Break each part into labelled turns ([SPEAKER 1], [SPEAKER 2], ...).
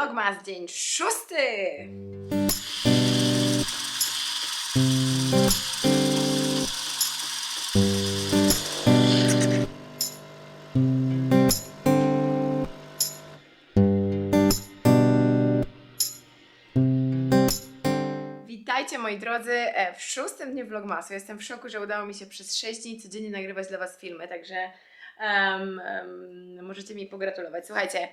[SPEAKER 1] Vlogmas dzień szósty! Witajcie moi drodzy e, w szóstym dniu Vlogmasu. Jestem w szoku, że udało mi się przez 6 dni codziennie nagrywać dla Was filmy, także em, em, możecie mi pogratulować. Słuchajcie,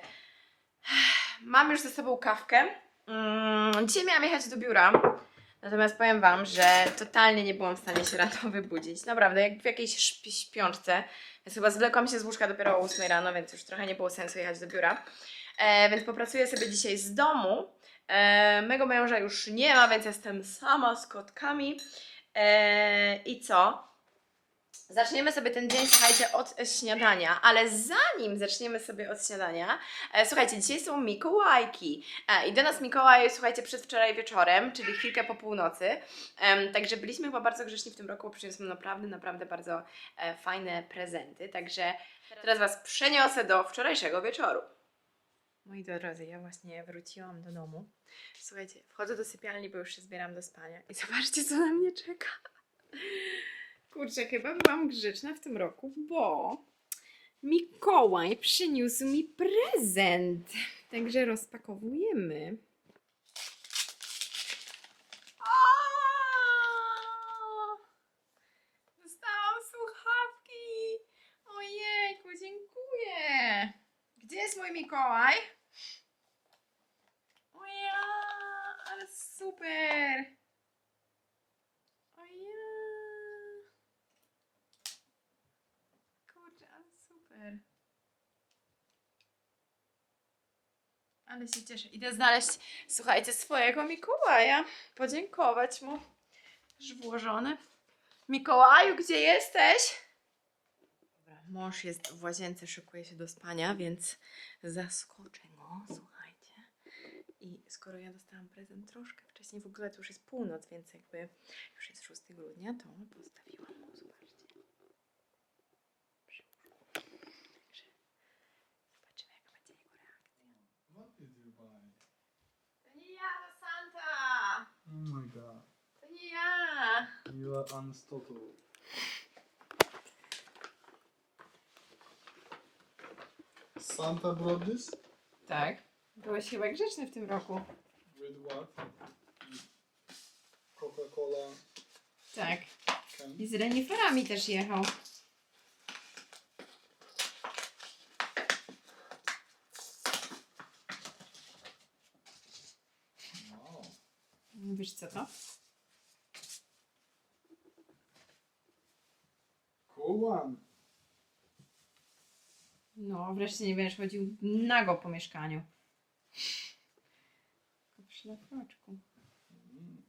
[SPEAKER 1] mam już ze sobą kawkę. Mm, dzisiaj miałam jechać do biura, natomiast powiem Wam, że totalnie nie byłam w stanie się rano wybudzić. Naprawdę, jak w jakiejś śpi- śpiączce. Więc chyba zwlekłam się z łóżka dopiero o 8 rano, więc już trochę nie było sensu jechać do biura. E, więc popracuję sobie dzisiaj z domu. E, mego męża już nie ma, więc jestem sama z kotkami. E, I co? Zaczniemy sobie ten dzień, słuchajcie, od śniadania, ale zanim zaczniemy sobie od śniadania, e, słuchajcie, dzisiaj są Mikołajki e, i do nas Mikołaj, słuchajcie, przedwczoraj wieczorem, czyli chwilkę po północy, Em, także byliśmy chyba bardzo grzeczni w tym roku, przyniósł nam naprawdę, naprawdę bardzo e, fajne prezenty, także teraz Was przeniosę do wczorajszego wieczoru. Moi drodzy, ja właśnie wróciłam do domu. Słuchajcie, wchodzę do sypialni, bo już się zbieram do spania i zobaczcie, co na mnie czeka. Kurczę, chyba byłam grzeczna w tym roku, bo Mikołaj przyniósł mi prezent. Także rozpakowujemy. Dostałam słuchawki! Ojejku, dziękuję! Gdzie jest mój Mikołaj? O ja, ale super! O ja. Kurczę, ale super. Ale się cieszę. Idę znaleźć, słuchajcie, swojego Mikołaja. Podziękować mu. Już włożony. Mikołaju, gdzie jesteś? Dobra, mąż jest w łazience, szykuje się do spania, więc zaskoczę go, słuchajcie. I skoro ja dostałam prezent troszkę wcześniej, w ogóle to już jest północ, więc jakby już jest 6 grudnia, to postawiłam mu, zobaczcie. Przy łóżku. Także zobaczymy, jaka będzie jego reakcja.
[SPEAKER 2] What did you buy?
[SPEAKER 1] To nie ja, to Santa!
[SPEAKER 2] Oh my god.
[SPEAKER 1] To nie ja!
[SPEAKER 2] You are unstoppable. Santa brought this?
[SPEAKER 1] Tak. Byłeś chyba grzeczny w tym roku.
[SPEAKER 2] With what? Coca-Cola
[SPEAKER 1] Tak.
[SPEAKER 2] can?
[SPEAKER 1] I z reniferami też jechał.
[SPEAKER 2] Wow.
[SPEAKER 1] Wiesz co to?
[SPEAKER 2] One.
[SPEAKER 1] No, wreszcie nie będziesz chodził nago po mieszkaniu. Tylko przy szlafroczku.
[SPEAKER 2] Mm.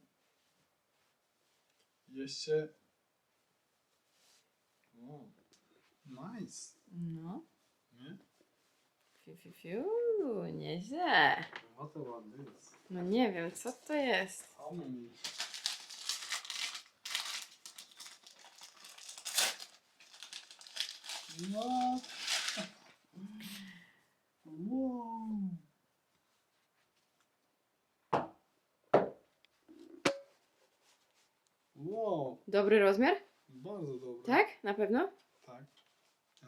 [SPEAKER 2] Jeszcze... Oh. Nice.
[SPEAKER 1] No. Fiu, fiu, fiu. Nieźle.
[SPEAKER 2] This?
[SPEAKER 1] No nie wiem, co to jest.
[SPEAKER 2] What? Wow. Wow,
[SPEAKER 1] Dobry rozmiar?
[SPEAKER 2] bardzo dobre.
[SPEAKER 1] Tak? Na pewno?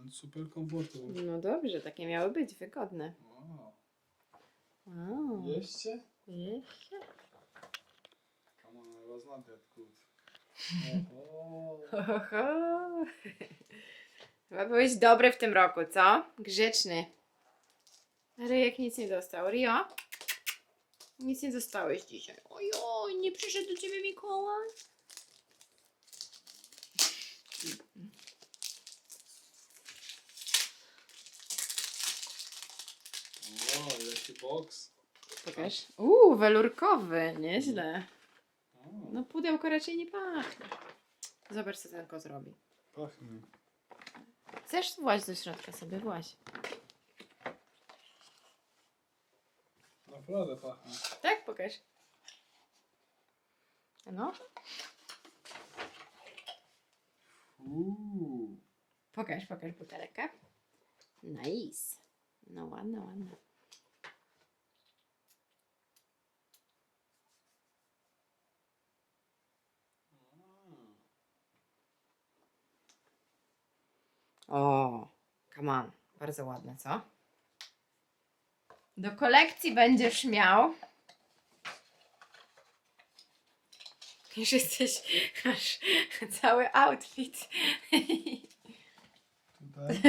[SPEAKER 2] And super comfortable.
[SPEAKER 1] No dobrze, takie miały być, wygodne.
[SPEAKER 2] Wow.
[SPEAKER 1] Wow.
[SPEAKER 2] Jeszcze?
[SPEAKER 1] Jeszcze?
[SPEAKER 2] Come on, I was not that good. Oho.
[SPEAKER 1] Ho, ho, ho. Chyba byłeś dobry w tym roku, co? Grzeczny. Ryjek nic nie dostał. Rio? Nic nie dostałeś dzisiaj. Ojoj, nie przyszedł do ciebie Mikołaj?
[SPEAKER 2] Wow, jaki.
[SPEAKER 1] Pokaż. Uuu, welurkowy. Nieźle.
[SPEAKER 2] O,
[SPEAKER 1] No pudełko raczej nie pachnie. Zobacz, co ten kot robi.
[SPEAKER 2] pachnie.
[SPEAKER 1] Chcesz właź do środka sobie, właź.
[SPEAKER 2] Naprawdę pachnie.
[SPEAKER 1] Tak? Pokaż. No,
[SPEAKER 2] Uuu.
[SPEAKER 1] pokaż, pokaż butelkę. Nice. No ładna, ładna. Come on. Bardzo ładne, co? Do kolekcji będziesz miał. Już jesteś, masz cały outfit.
[SPEAKER 2] Tutaj.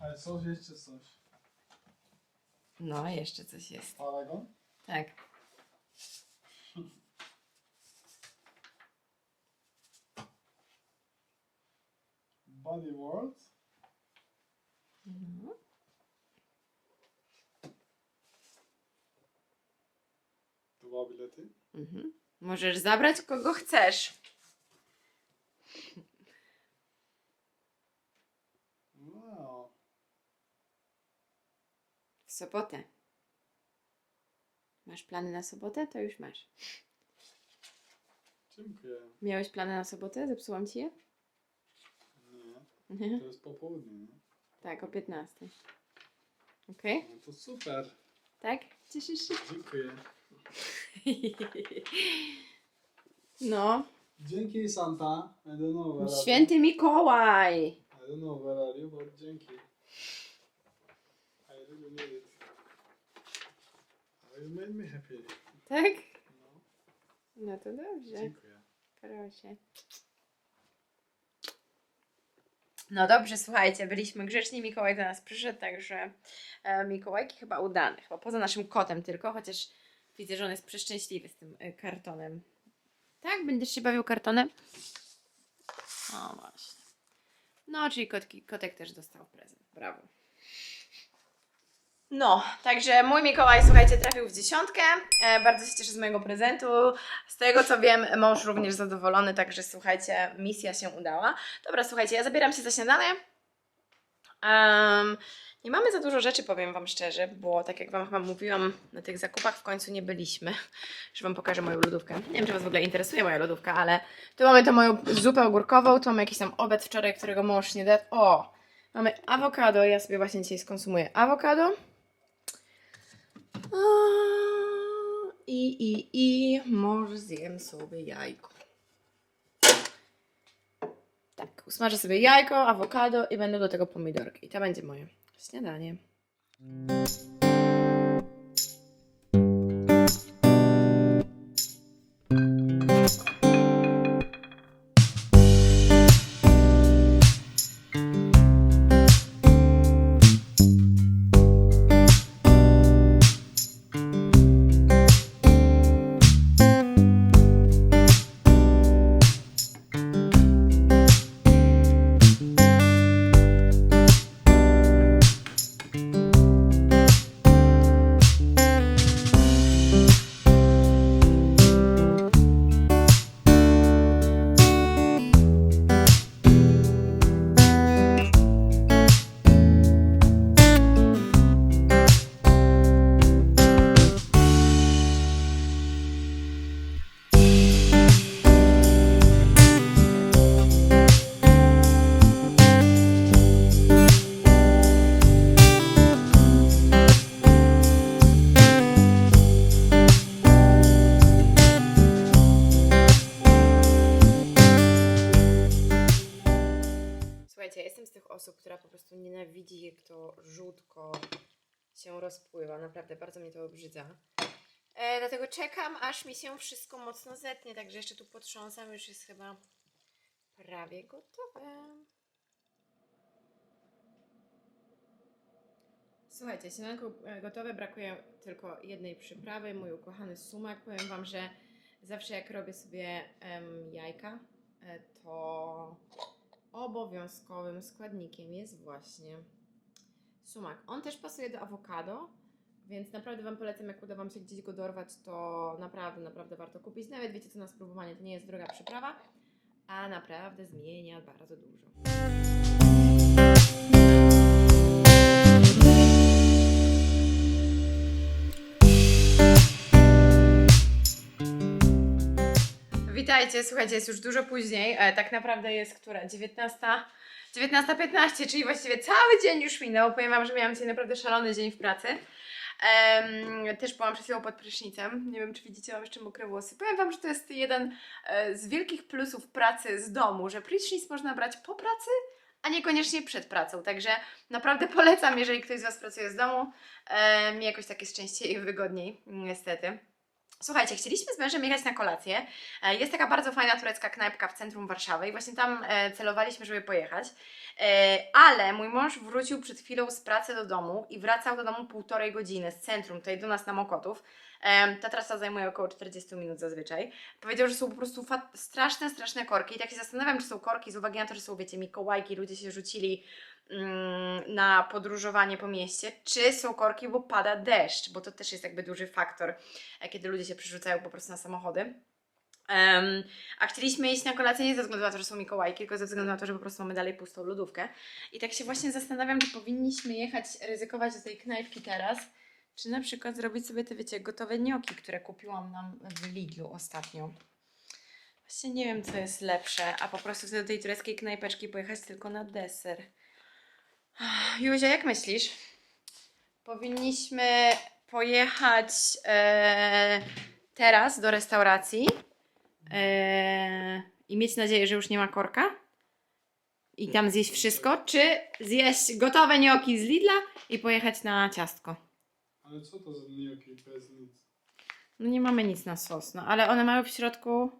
[SPEAKER 2] Ale coś jeszcze coś.
[SPEAKER 1] No, jeszcze coś jest.
[SPEAKER 2] Paragon?
[SPEAKER 1] Tak.
[SPEAKER 2] Body World?
[SPEAKER 1] Mhm.
[SPEAKER 2] Dwa bilety.
[SPEAKER 1] Mhm. Możesz zabrać kogo chcesz.
[SPEAKER 2] Wow.
[SPEAKER 1] W sobotę. Masz plany na sobotę? To już masz.
[SPEAKER 2] Dziękuję.
[SPEAKER 1] Miałeś plany na sobotę? Zepsułam ci je?
[SPEAKER 2] To jest popołudnie. nie?
[SPEAKER 1] Tak, o 15. Okej?
[SPEAKER 2] No to super.
[SPEAKER 1] Tak? Cieszysz się?
[SPEAKER 2] Dziękuję.
[SPEAKER 1] No.
[SPEAKER 2] Dzięki Santa. I don't know where are
[SPEAKER 1] Święty Mikołaj!
[SPEAKER 2] I don't know where are you, but dzięki. I really need it. You made me happy.
[SPEAKER 1] Tak?
[SPEAKER 2] No,
[SPEAKER 1] No to dobrze.
[SPEAKER 2] dziękuję.
[SPEAKER 1] Proszę. No dobrze, słuchajcie, byliśmy grzeczni, Mikołaj do nas przyszedł, także e, Mikołajki chyba udane, chyba poza naszym kotem tylko, chociaż widzę, że on jest przeszczęśliwy z tym e, kartonem. Tak? Będziesz się bawił kartonem? O właśnie. No, czyli kotki, kotek też dostał prezent, brawo. No, także mój Mikołaj, słuchajcie, trafił w dziesiątkę. E, bardzo się cieszę z mojego prezentu. Z tego co wiem, mąż również zadowolony, także słuchajcie, misja się udała. Dobra, słuchajcie, ja zabieram się za śniadanie. Em, nie mamy za dużo rzeczy, powiem Wam szczerze, bo tak jak Wam chyba mówiłam, na tych zakupach w końcu nie byliśmy. Już Wam pokażę moją lodówkę. Nie wiem, czy Was w ogóle interesuje moja lodówka, ale tu mamy tą moją zupę ogórkową, tu mamy jakiś tam obiad wczoraj, którego mąż nie dał. O! Mamy awokado, ja sobie właśnie dzisiaj skonsumuję awokado. I, i, i może zjem sobie jajko. Tak, usmażę sobie jajko, awokado i będą do tego pomidorki. I to będzie moje śniadanie. Się rozpływa. Naprawdę bardzo mnie to obrzydza. E, dlatego czekam, aż mi się wszystko mocno zetnie. Także jeszcze tu potrząsam, już jest chyba prawie gotowe. Słuchajcie, śniadanko e, gotowe, brakuje tylko jednej przyprawy, mój ukochany sumak. Powiem Wam, że zawsze jak robię sobie em, jajka, e, to obowiązkowym składnikiem jest właśnie sumak. On też pasuje do awokado, więc naprawdę Wam polecam, jak uda Wam się gdzieś go dorwać, to naprawdę, naprawdę warto kupić. Nawet wiecie co, na spróbowanie to nie jest droga przyprawa, a naprawdę zmienia bardzo dużo. Witajcie, słuchajcie, jest już dużo później. E, tak naprawdę jest która? 19. 19.15, czyli właściwie cały dzień już minął. Powiem Wam, że miałam dzisiaj naprawdę szalony dzień w pracy. Em, też byłam przed chwilą pod prysznicem. Nie wiem, czy widzicie, mam jeszcze mokre włosy. Powiem Wam, że to jest jeden e, z wielkich plusów pracy z domu, że prysznic można brać po pracy a niekoniecznie przed pracą. Także naprawdę polecam, jeżeli ktoś z Was pracuje z domu. E, mi jakoś tak jest częściej i wygodniej, niestety. Słuchajcie, chcieliśmy z mężem jechać na kolację. E, Jest taka bardzo fajna turecka knajpka w centrum Warszawy i właśnie tam e, celowaliśmy, żeby pojechać. E, Ale mój mąż wrócił przed chwilą z pracy do domu i wracał do domu półtorej godziny z centrum, tutaj do nas na Mokotów. Ta trasa zajmuje około 40 minut zazwyczaj. Powiedział, że są po prostu straszne, straszne korki. I tak się zastanawiam, czy są korki z uwagi na to, że są, wiecie, Mikołajki, ludzie się rzucili na podróżowanie po mieście, czy są korki, bo pada deszcz, bo to też jest jakby duży faktor, e, kiedy ludzie się przerzucają po prostu na samochody. Em, a chcieliśmy iść na kolację nie ze względu na to, że są Mikołajki, tylko ze względu na to, że po prostu mamy dalej pustą lodówkę. I tak się właśnie zastanawiam, czy powinniśmy jechać, ryzykować do tej knajpki teraz, czy na przykład zrobić sobie te, wiecie, gotowe gnioki, które kupiłam nam w Lidlu ostatnio. Właśnie nie wiem, co jest lepsze, a po prostu wtedy do tej tureckiej knajpeczki pojechać tylko na deser. Józia, jak myślisz? Powinniśmy pojechać e, teraz do restauracji e, i mieć nadzieję, że już nie ma korka i tam zjeść wszystko, czy zjeść gotowe gnioki z Lidla i pojechać na ciastko.
[SPEAKER 2] Ale co to za gnioki bez nic?
[SPEAKER 1] No nie mamy nic na sos, no ale one mają w środku.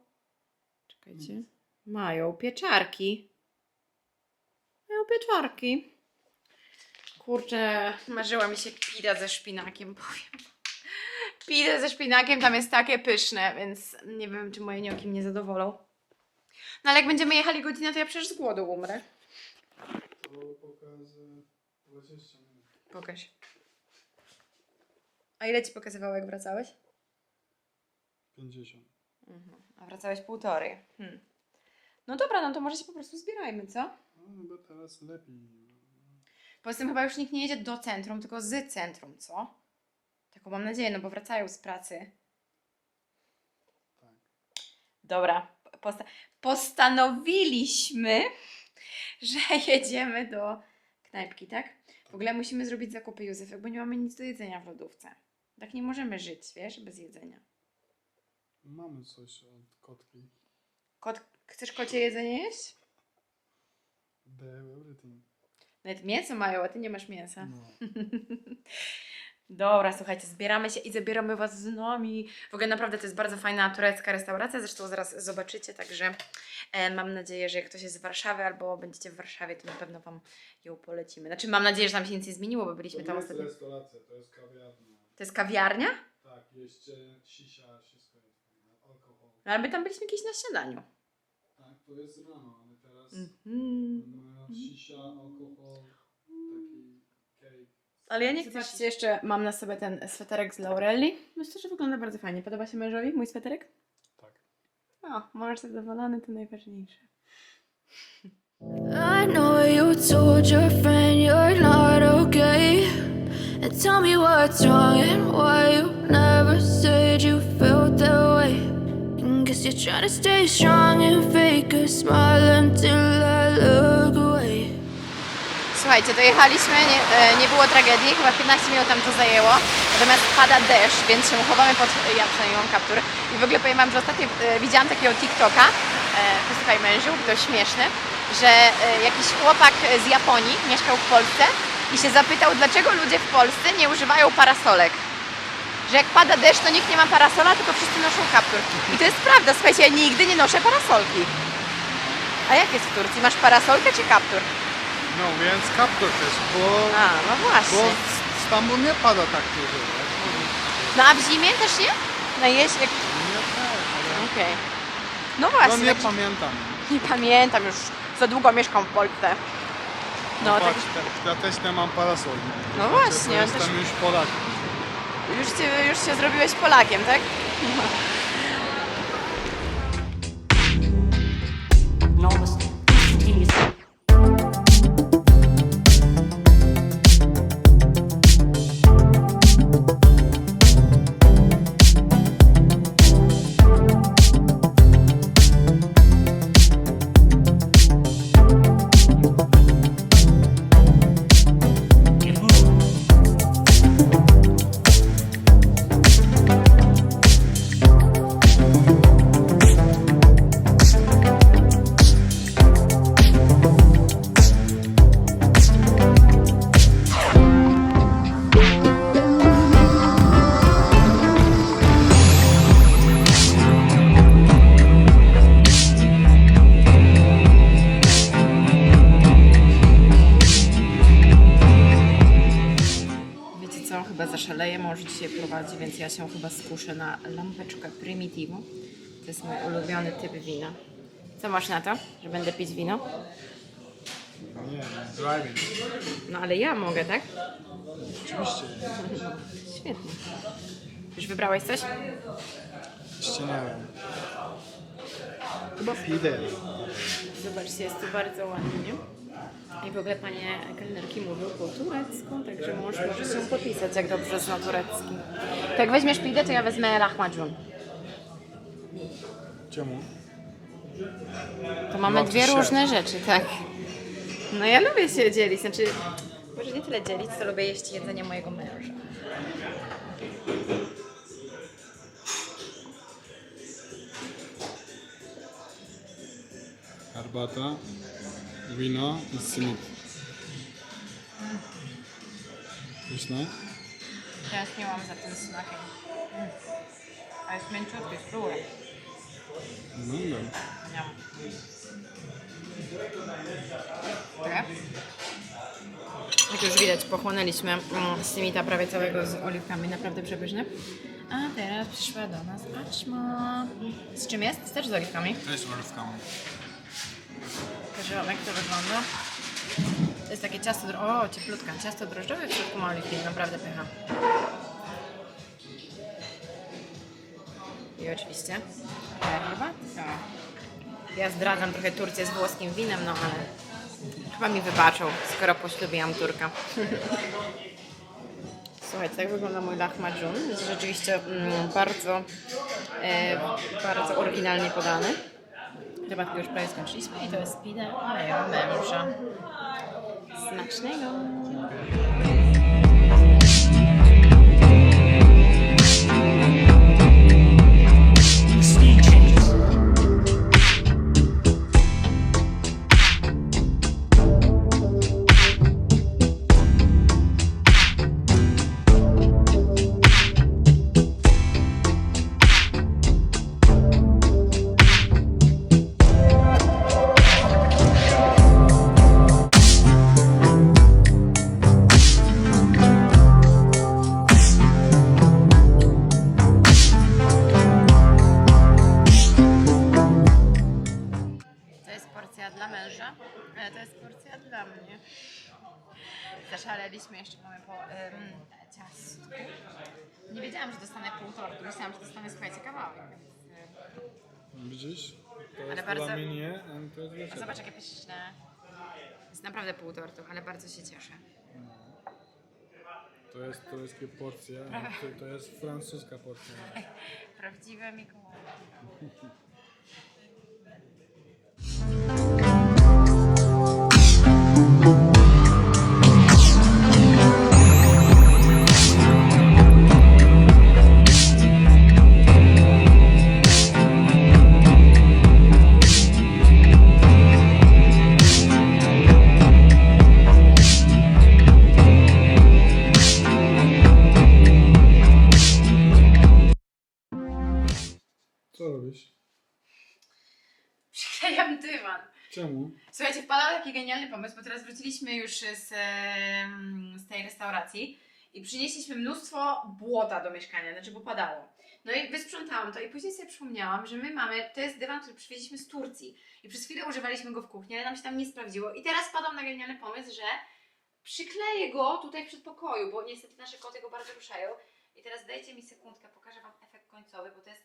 [SPEAKER 1] Czekajcie. Mają pieczarki. Mają pieczarki. Kurczę, marzyła mi się pida ze szpinakiem, powiem. Pida ze szpinakiem tam jest takie pyszne, więc nie wiem, czy moje gnioki mnie zadowolą. No ale jak będziemy jechali godzinę, to ja przecież z głodu umrę.
[SPEAKER 2] To pokaże 20 minut.
[SPEAKER 1] Pokaż. A ile ci pokazywało, jak wracałeś?
[SPEAKER 2] 50.
[SPEAKER 1] Mhm. A wracałeś półtorej. Hmm. No dobra, no to może się po prostu zbierajmy, co?
[SPEAKER 2] No bo teraz lepiej.
[SPEAKER 1] Poza tym chyba już nikt nie jedzie do centrum, tylko z centrum, co? Taką mam nadzieję, no bo wracają z pracy.
[SPEAKER 2] Tak.
[SPEAKER 1] Dobra, posta- postanowiliśmy, że jedziemy do knajpki, tak? W ogóle musimy zrobić zakupy Józefek, bo nie mamy nic do jedzenia w lodówce. Tak nie możemy żyć, wiesz, bez jedzenia.
[SPEAKER 2] Mamy coś od kotki.
[SPEAKER 1] Kot, chcesz kocie jedzenie jeść?
[SPEAKER 2] Have everything.
[SPEAKER 1] Nawet mięso mają, a ty nie masz mięsa.
[SPEAKER 2] No.
[SPEAKER 1] Dobra, słuchajcie, zbieramy się i zabieramy Was z nami. W ogóle naprawdę to jest bardzo fajna turecka restauracja, zresztą zaraz zobaczycie, także e, mam nadzieję, że jak ktoś jest z Warszawy albo będziecie w Warszawie, to na pewno Wam ją polecimy. Znaczy mam nadzieję, że tam się nic nie zmieniło, bo
[SPEAKER 2] To
[SPEAKER 1] byliśmy
[SPEAKER 2] nie
[SPEAKER 1] tam
[SPEAKER 2] jest
[SPEAKER 1] ostatnio.
[SPEAKER 2] restauracja, to jest kawiarnia.
[SPEAKER 1] To jest kawiarnia?
[SPEAKER 2] Tak, jeszcze sisia, wszystko jest. Alkohol.
[SPEAKER 1] No ale my tam byliśmy kiedyś na śniadaniu.
[SPEAKER 2] Tak, to jest rano, ale
[SPEAKER 1] Mhm.
[SPEAKER 2] taki cake.
[SPEAKER 1] Ale ja nie chcę. Zobaczcie, jeszcze mam na sobie ten sweterek z Laurelli. Myślę, że wygląda bardzo fajnie. Podoba się mężowi mój sweterek?
[SPEAKER 2] Tak.
[SPEAKER 1] O, możesz zadowolony, to najważniejsze.
[SPEAKER 3] I know you told your friend you're not okay. And tell me what's wrong and why you never said you. To stay strong and fake a smile until I look away.
[SPEAKER 1] Słuchajcie, dojechaliśmy, nie, e, nie było tragedii, chyba 15 minut nam to zajęło, natomiast pada deszcz, więc się chowamy pod, ja przynajmniej mam kaptur i w ogóle powiem Wam, że ostatnio e, widziałam takiego TikToka, e, posłuchaj mężu, to śmieszne, że e, jakiś chłopak z Japonii mieszkał w Polsce i się zapytał, dlaczego ludzie w Polsce nie używają parasolek. Że jak pada deszcz, to nikt nie ma parasola, tylko wszyscy noszą kaptur. I to jest prawda, słuchajcie, ja nigdy nie noszę parasolki. A jak jest w Turcji? Masz parasolkę czy kaptur?
[SPEAKER 2] No więc kaptur też, bo,
[SPEAKER 1] A, no właśnie.
[SPEAKER 2] bo Stambuł nie pada tak dużo. tak?
[SPEAKER 1] No a w zimie też nie? Na jesień?
[SPEAKER 2] Nie tak, ale
[SPEAKER 1] Okej. No
[SPEAKER 2] no
[SPEAKER 1] właśnie,
[SPEAKER 2] nie
[SPEAKER 1] tak-
[SPEAKER 2] pamiętam.
[SPEAKER 1] nie pamiętam już. Za długo mieszkam w Polsce. No, tak
[SPEAKER 2] Patrz, te- ja też nie mam parasoli.
[SPEAKER 1] No
[SPEAKER 2] Znaczy,
[SPEAKER 1] właśnie, ja też-
[SPEAKER 2] Jestem już Polakiem.
[SPEAKER 1] Już, cię, już się zrobiłeś Polakiem, tak? szaleje, mąż dzisiaj prowadzi, więc ja się chyba skuszę na lampeczkę Primitivo. To jest mój ulubiony typ wina. Co masz na to, że będę pić wino?
[SPEAKER 2] Nie, driving.
[SPEAKER 1] No ale ja mogę, tak?
[SPEAKER 2] Oczywiście.
[SPEAKER 1] Świetnie. Już wybrałeś coś?
[SPEAKER 2] Jeszcze nie wiem. Chyba idę.
[SPEAKER 1] Zobaczcie, jest tu bardzo ładnie. I w ogóle panie kelnerki mówią po turecku, także mąż może się podpisać, jak dobrze zna turecki. To jak weźmiesz pidę, to ja wezmę lahmacun.
[SPEAKER 2] Czemu?
[SPEAKER 1] To mamy dwie
[SPEAKER 2] szef.
[SPEAKER 1] różne rzeczy, tak. No ja lubię się dzielić, znaczy może nie tyle dzielić, co lubię jeść jedzenie mojego męża.
[SPEAKER 2] Herbata, wino i simit. Pyszne?
[SPEAKER 1] Teraz nie mam za tym smakiem. A jest mięciutki, spróbuj.
[SPEAKER 2] No dobra.
[SPEAKER 1] Miam. Trochę? Jak już widać, pochłonęliśmy mm, simita prawie całego z oliwkami, naprawdę przepyszny. A teraz przyszła do nas paczma. Z czym jest? Też z oliwkami.
[SPEAKER 2] Też oliwkami.
[SPEAKER 1] Wam jak to wygląda. To jest takie ciasto, o cieplutka, ciasto drożdżowe, w środku ma oliwki, naprawdę pycha. I oczywiście herbatka. Ja zdradzam trochę Turcję z włoskim winem, no ale chyba mi wybaczą, skoro poślubiłam Turka. Słuchajcie, tak wygląda mój lahmacun. Jest rzeczywiście mm, bardzo, e, bardzo oryginalnie podany. Herbatkę już prawie skończyliśmy i to jest pida mojego męża. Smacznego! Porcja dla męża, ale to jest porcja dla mnie. Zaszaleliśmy jeszcze mamy po ciastku. Nie wiedziałam, że dostanę pół tortu. Myślałam, że dostanę, słuchajcie, kawałek. Y,
[SPEAKER 2] Widzisz? To jest
[SPEAKER 1] bardzo-
[SPEAKER 2] dla mnie, a to jest dla ciebie.
[SPEAKER 1] Zobacz, jakie pyszne. Jest naprawdę pół tortu, ale bardzo się cieszę.
[SPEAKER 2] To jest tureckie porcja, a to, to jest francuska porcja.
[SPEAKER 1] Prawdziwe Mikołaj. Música pomysł, bo teraz wróciliśmy już z, z tej restauracji i przynieśliśmy mnóstwo błota do mieszkania, znaczy bo padało. No i wysprzątałam to i później sobie przypomniałam, że my mamy, to jest dywan, który przywieźliśmy z Turcji i przez chwilę używaliśmy go w kuchni, ale nam się tam nie sprawdziło i teraz wpadłam na genialny pomysł, że przykleję go tutaj w przedpokoju, bo niestety nasze koty go bardzo ruszają i teraz dajcie mi sekundkę, pokażę Wam efekt końcowy, bo to jest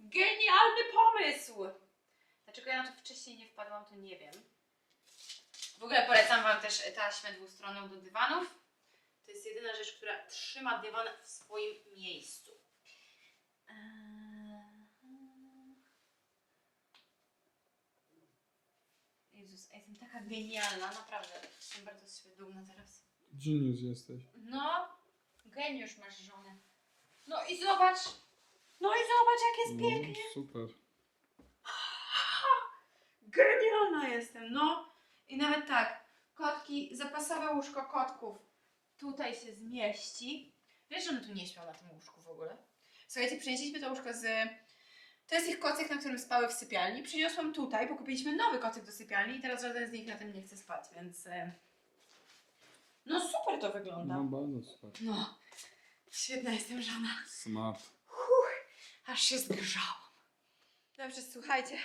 [SPEAKER 1] genialny pomysł! Dlaczego ja na to wcześniej nie wpadłam, to nie wiem. W ogóle polecam Wam też taśmę dwustronną do dywanów. To jest jedyna rzecz, która trzyma dywan w swoim miejscu. Eee. Jezus, ja jestem taka genialna, naprawdę. Jestem bardzo z siebie dumna teraz.
[SPEAKER 2] Genius jesteś.
[SPEAKER 1] No, geniusz masz żonę. No i zobacz. No i zobacz, jak jest
[SPEAKER 2] No,
[SPEAKER 1] pięknie.
[SPEAKER 2] super.
[SPEAKER 1] Genialna jestem, no. I nawet tak, kotki, zapasowe łóżko kotków tutaj się zmieści. Wiesz, że one tu nie śpią na tym łóżku w ogóle? Słuchajcie, przynieśliśmy to łóżko z... To jest ich kocyk, na którym spały w sypialni. Przyniosłam tutaj, bo kupiliśmy nowy kocyk do sypialni i teraz żaden z nich na tym nie chce spać, więc... e, No super to wygląda.
[SPEAKER 2] No bardzo super.
[SPEAKER 1] No. Świetna jestem żona.
[SPEAKER 2] Smart.
[SPEAKER 1] Aż się zgrzałam. Dobrze, słuchajcie.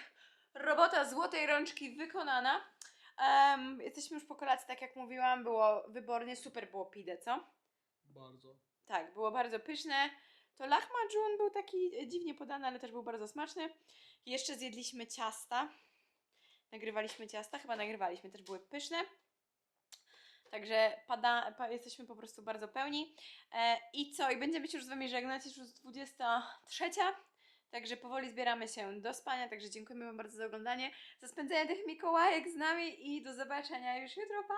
[SPEAKER 1] Robota złotej rączki wykonana. Em, jesteśmy już po kolacji, tak jak mówiłam, było wybornie, super było pide, co?
[SPEAKER 2] Bardzo.
[SPEAKER 1] Tak, było bardzo pyszne. To lahmacun był taki e, dziwnie podany, ale też był bardzo smaczny. Jeszcze zjedliśmy ciasta. Nagrywaliśmy ciasta, chyba nagrywaliśmy, też były pyszne. Także pada, pa, jesteśmy po prostu bardzo pełni. E, I co? I będziemy się już z Wami żegnać, jest już 23. Także powoli zbieramy się do spania. Także dziękujemy Wam bardzo za oglądanie, za spędzenie tych Mikołajek z nami i do zobaczenia już jutro. Pa!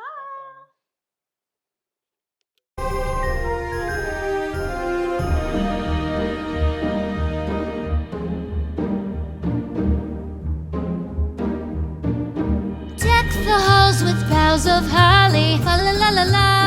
[SPEAKER 3] The halls with boughs of holly. Fa la la la la.